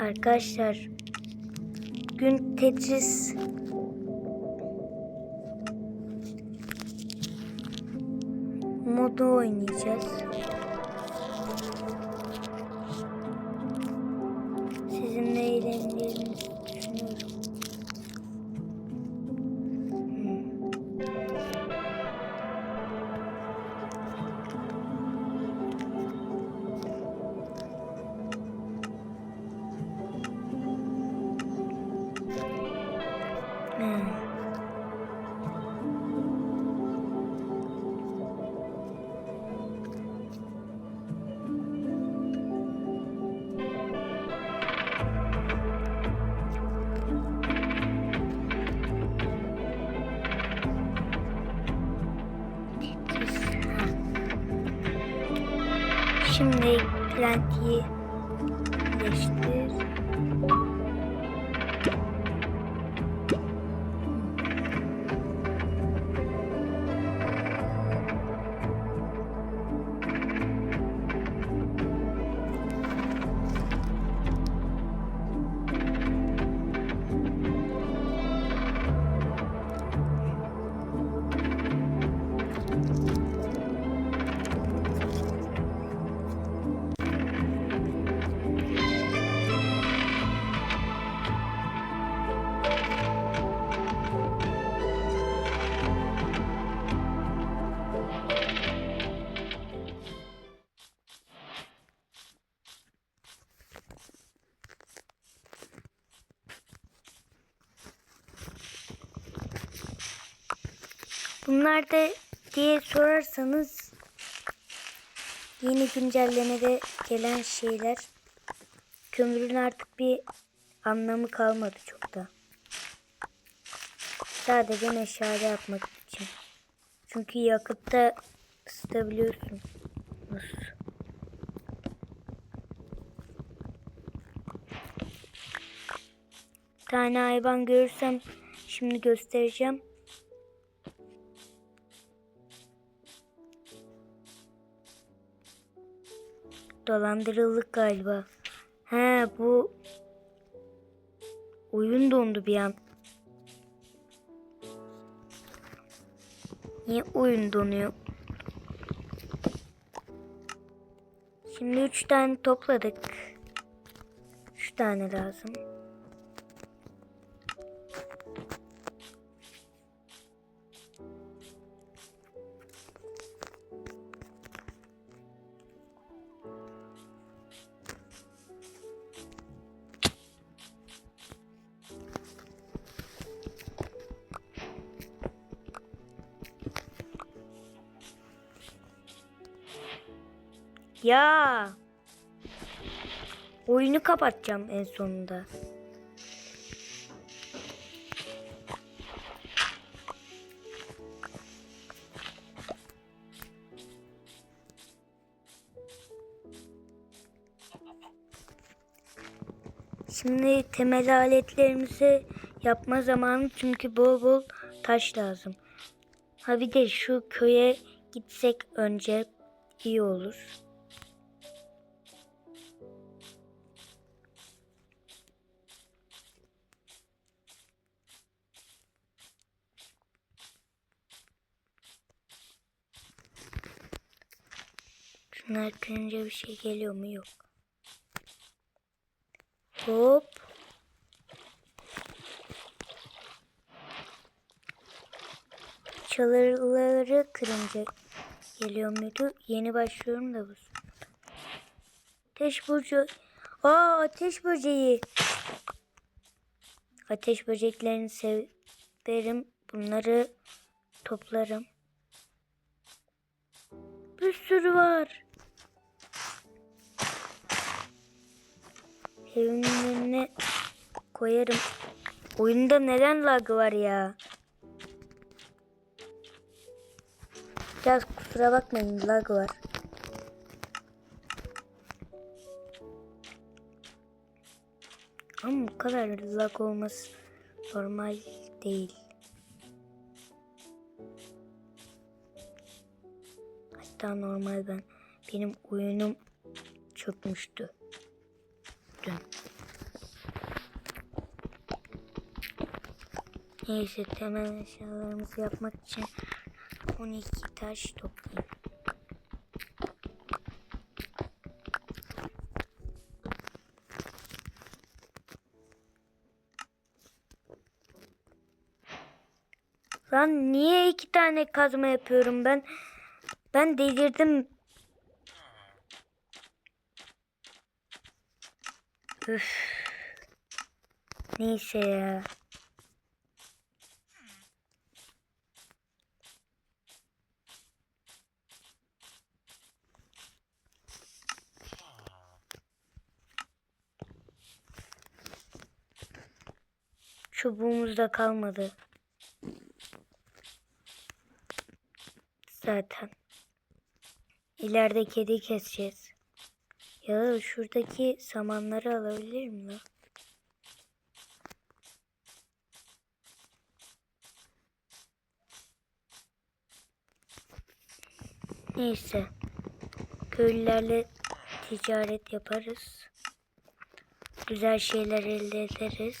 Arkadaşlar gün Tetris modu oynayacağız. অনেক রাত দিয়ে Bunlar da diye sorarsanız yeni güncellemede gelen şeyler kömürün artık bir anlamı kalmadı çok da. Sadece meşale yapmak için. Çünkü yakıtta ısıtabiliyorsun. Nasıl? Bir tane hayvan görürsem şimdi göstereceğim. Dolandırıldık galiba. He bu oyun dondu bir an. Niye oyun donuyor? Şimdi üç tane topladık. Üç tane lazım. Ya. Oyunu kapatacağım en sonunda. Şimdi temel aletlerimizi yapma zamanı çünkü bol bol taş lazım. Ha bir de şu köye gitsek önce iyi olur. Şunlar bir şey geliyor mu? Yok. Hop. Çalıları kırınca geliyor muydu? Yeni başlıyorum da bu. Ateş burcu. Aa ateş böceği. Ateş böceklerini severim. Bunları toplarım. Bir sürü var. Evimin önüne koyarım. Oyunda neden lag var ya? Biraz kusura bakmayın lag var. Ama bu kadar lag olması normal değil. Hatta normal ben benim oyunum çökmüştü düştüm. Neyse temel eşyalarımızı yapmak için 12 taş toplayayım. Lan niye iki tane kazma yapıyorum ben? Ben delirdim. Üf. Neyse ya. Çubuğumuz da kalmadı. Zaten. İleride kedi keseceğiz. Ya şuradaki samanları alabilir miyim? Neyse. Köylülerle ticaret yaparız. Güzel şeyler elde ederiz.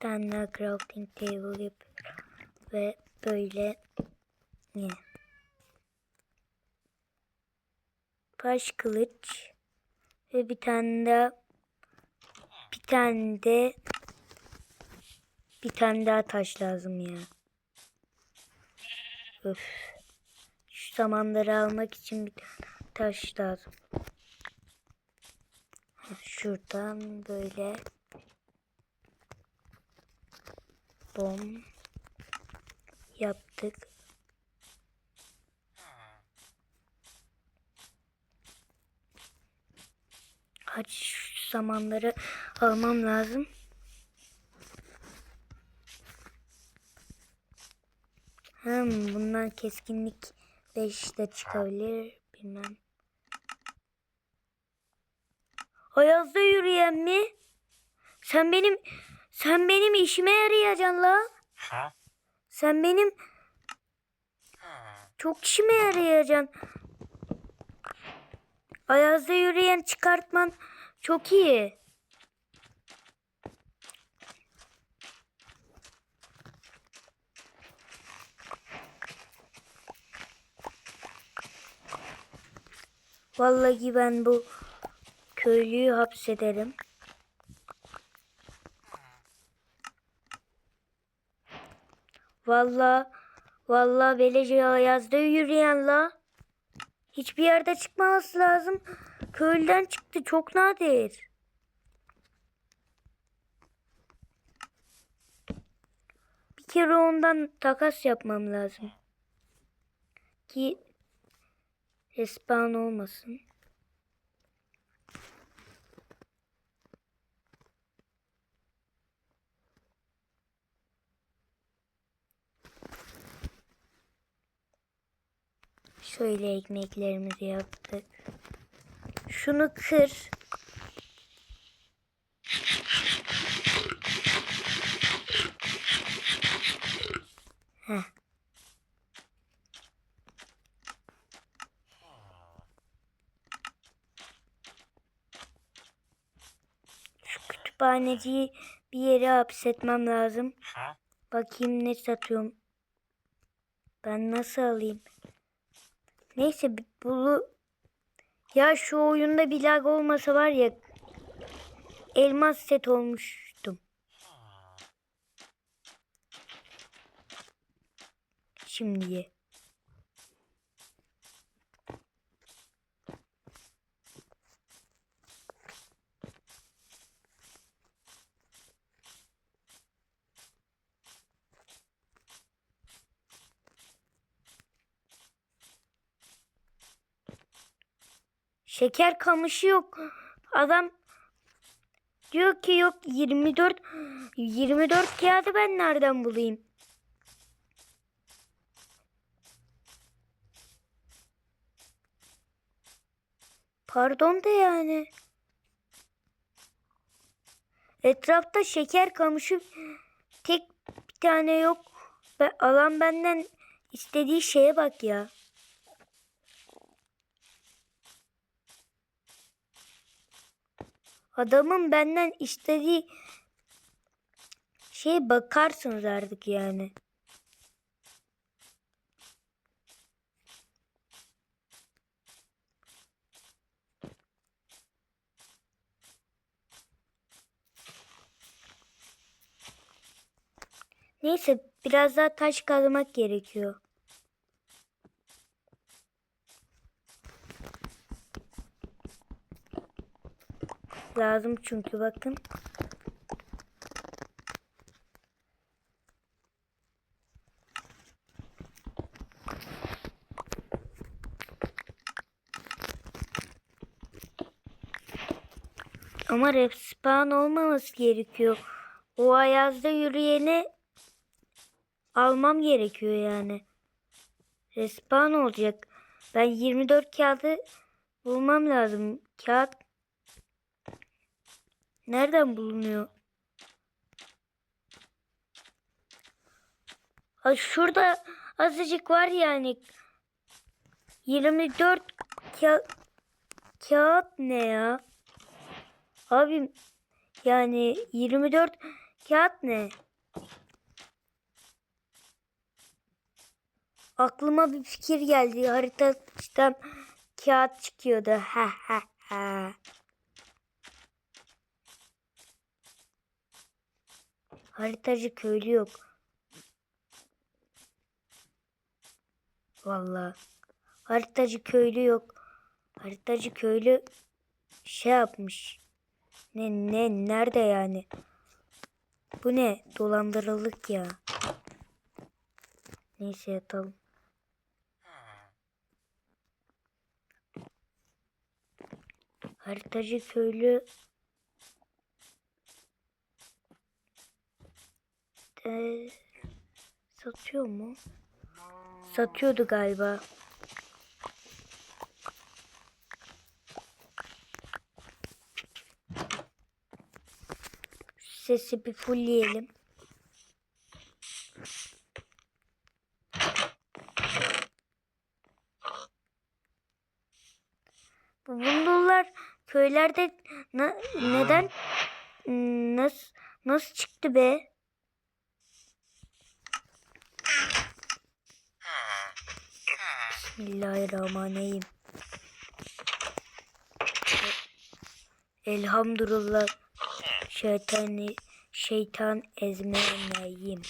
Tane daha crafting table yapıyorum. Ve böyle ne? Baş kılıç ve bir tane daha bir tane de bir tane daha taş lazım ya. Öf. Şu samanları almak için bir tane taş lazım. Şuradan böyle bom yaptık. Hadi şu samanları almam lazım. Hmm, bundan keskinlik 5 de çıkabilir. Bilmem. Ayazda yürüyen mi? Sen benim sen benim işime yarayacaksın la. Ha? Sen benim çok işime yarayacaksın. Ayazda yürüyen çıkartman çok iyi. Vallahi ben bu köylüyü hapsederim. Vallahi vallahi Belece Ayaz'da yürüyen la. Hiçbir yerde çıkmaması lazım. Köylüden çıktı çok nadir. Bir kere ondan takas yapmam lazım. Ki respawn olmasın. Şöyle ekmeklerimizi yaptık. Şunu kır. Heh. Şu kütüphaneciyi bir yere hapsetmem lazım. Bakayım ne satıyorum. Ben nasıl alayım? Neyse bunu ya şu oyunda bir lag olmasa var ya elmas set olmuştum. Şimdiye. Şeker kamışı yok. Adam diyor ki yok 24 24 kağıdı ben nereden bulayım? Pardon da yani. Etrafta şeker kamışı tek bir tane yok. Ve alan benden istediği şeye bak ya. Adamın benden istediği şeye bakarsınız artık yani. Neyse biraz daha taş kazmak gerekiyor. Lazım çünkü bakın. Ama respawn olmaması gerekiyor. O ayazda yürüyeni almam gerekiyor yani. Respawn olacak. Ben 24 kağıdı bulmam lazım. Kağıt nereden bulunuyor? Ha şurada azıcık var yani. 24 ka kağıt ne ya? Abim yani 24 kağıt ne? Aklıma bir fikir geldi. Haritadan kağıt çıkıyordu. Ha ha ha. Haritacı köylü yok. Vallahi. Haritacı köylü yok. Haritacı köylü şey yapmış. Ne ne nerede yani? Bu ne? Dolandırıldık ya. Neyse yatalım. Haritacı köylü Ee, satıyor mu? Satıyordu galiba. Sesi bir fullleyelim. Bu bundullar köylerde na- neden nasıl nasıl çıktı be? Bismillahirrahmanirrahim. Elhamdülillah şeytani şeytan ezmeyeyim.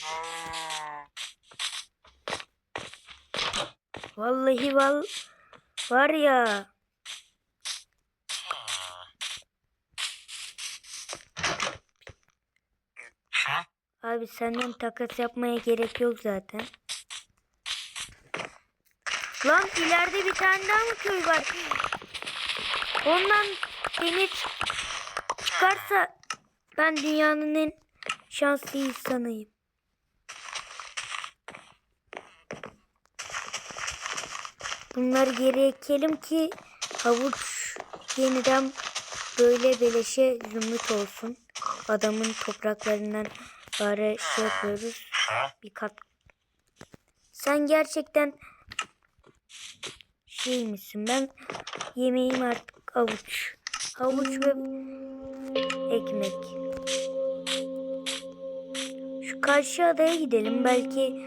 Vallahi val var ya. Abi senden takas yapmaya gerek yok zaten. Lan ileride bir tane daha mı köy var? Ondan demir çıkarsa ben dünyanın en şanslı insanıyım. Bunları geri ekelim ki havuç yeniden böyle beleşe zümrüt olsun. Adamın topraklarından bari şey yapıyoruz. Bir kat. Sen gerçekten şey misin? Ben yemeğim artık havuç. Havuç ve ekmek. Şu karşı adaya gidelim. Belki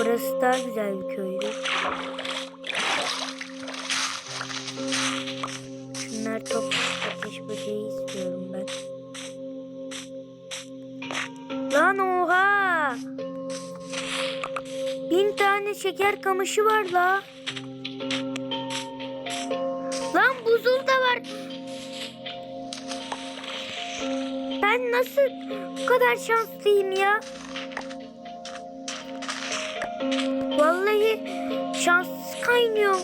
orası daha güzel bir köydü. Şunlar top ateş böceği istiyorum ben. Lan oha! Bin tane şeker kamışı var la. Nasıl bu kadar şanslıyım ya? Vallahi şans kaynıyor.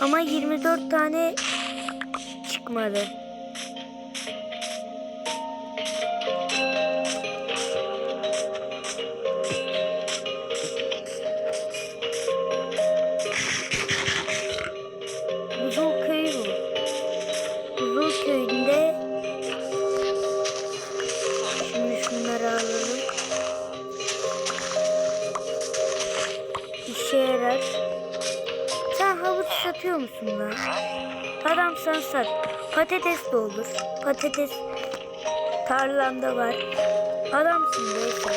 Ama 24 tane çıkmadı. Patates de olur. Patates tarlamda var. Adamsın sen.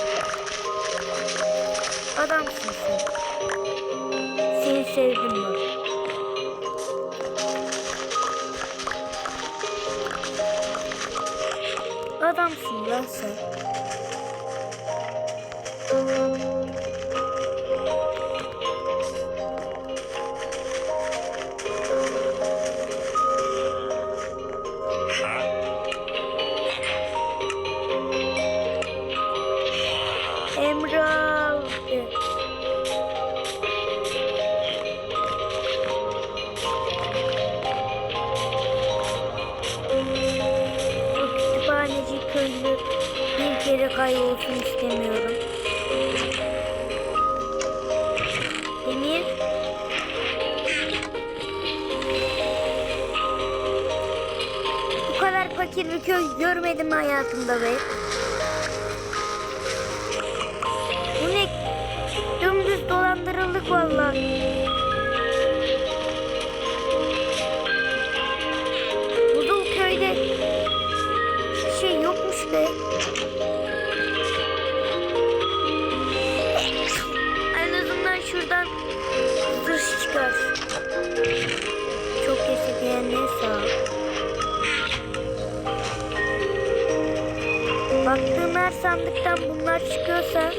Adamsın sen. Seni sevdim bak. Adamsın lan sen. köylü bir kere kaybolsun istemiyorum. Emir. Bu kadar fakir bir köy görmedim hayatımda be. Bu ne? Dümdüz dolandırıldık vallahi. Esirgeyenliğe sağ ol. Baktığım her sandıktan bunlar çıkıyorsa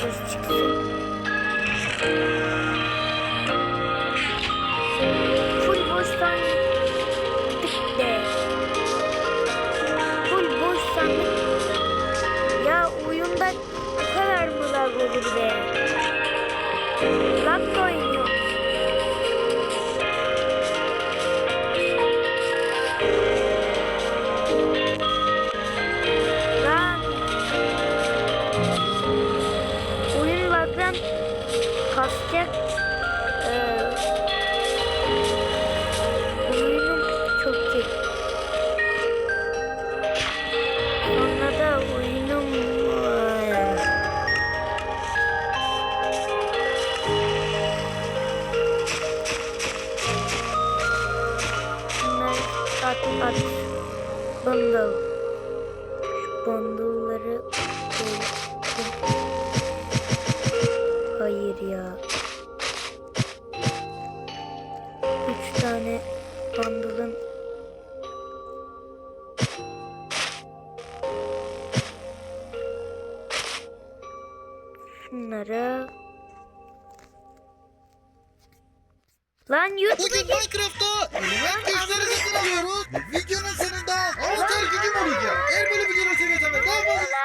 şuradan bir kız Videonun sonunda avatar gücüm olacak. Eğer böyle seviyorsan ve daha fazla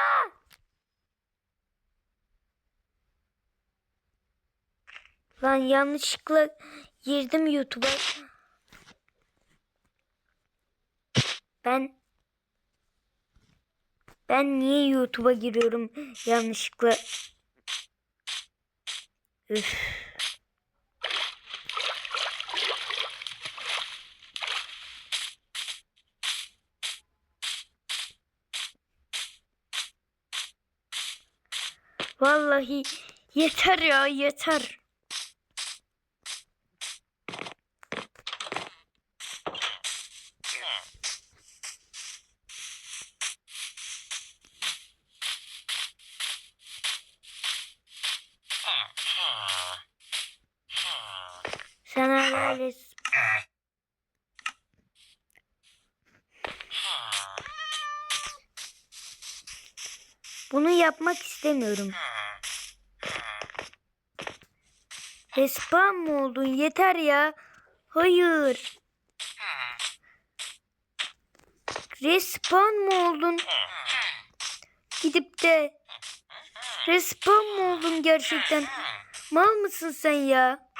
Lan yanlışlıkla girdim YouTube'a. Ben ben niye YouTube'a giriyorum yanlışlıkla? Üf. Vallahi yeter ya yeter. Hala res- Bunu yapmak istemiyorum. Respawn mı oldun? Yeter ya. Hayır. Respawn mı oldun? Gidip de respawn mı oldun gerçekten? Mal mısın sen ya?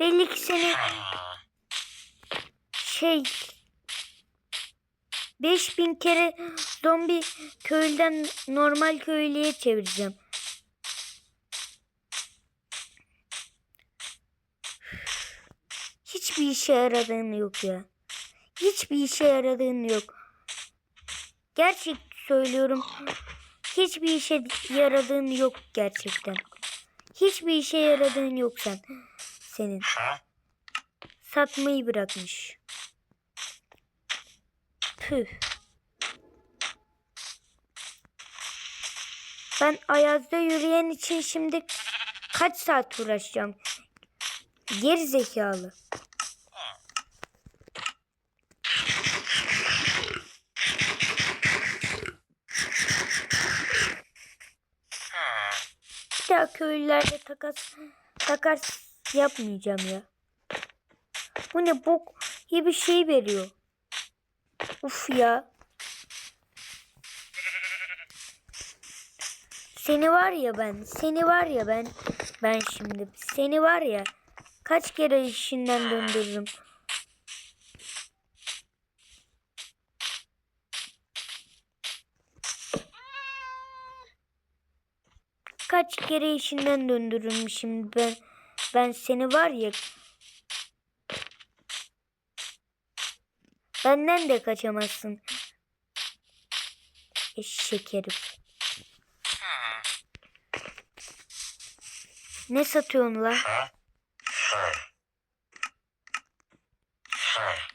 Belli ki seni şey 5000 kere zombi köylden normal köylüye çevireceğim. Hiçbir işe yaradığın yok ya. Hiçbir işe yaradığın yok. Gerçek söylüyorum. Hiçbir işe yaradığın yok gerçekten. Hiçbir işe yaradığın yok sen. Senin. Satmayı bırakmış. Püh. Ben Ayaz'da yürüyen için şimdi kaç saat uğraşacağım? Geri zekalı. Bir daha köylülerle takas takas yapmayacağım ya. Bu ne bok gibi şey veriyor. Uf ya. Seni var ya ben, seni var ya ben, ben şimdi seni var ya kaç kere işinden döndürürüm. Kaç kere işinden döndürürüm şimdi ben, ben seni var ya. Benden de kaçamazsın. Eşek herif. Ne satıyorsun la?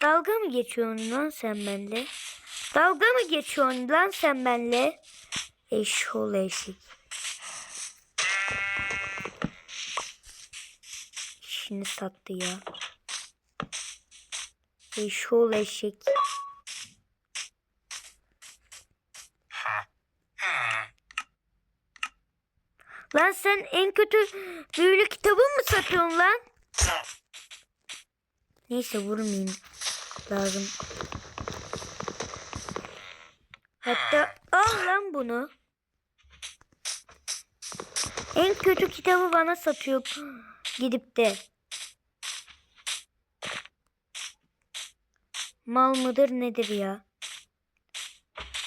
Dalga mı geçiyorsun lan sen benimle? Dalga mı geçiyorsun lan sen benimle? Eşşoğlu eşek. İşini sattı ya. Eşşoğlu eşek. Lan sen en kötü büyülü kitabı mı satıyorsun lan? Neyse vurmayayım. Lazım. Hatta al lan bunu. En kötü kitabı bana satıyor. Gidip de. Mal mıdır nedir ya?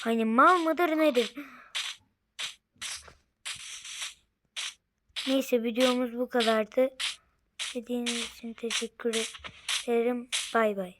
Hani mal mıdır nedir? Neyse videomuz bu kadardı. İzlediğiniz için teşekkür ederim. Bay bay.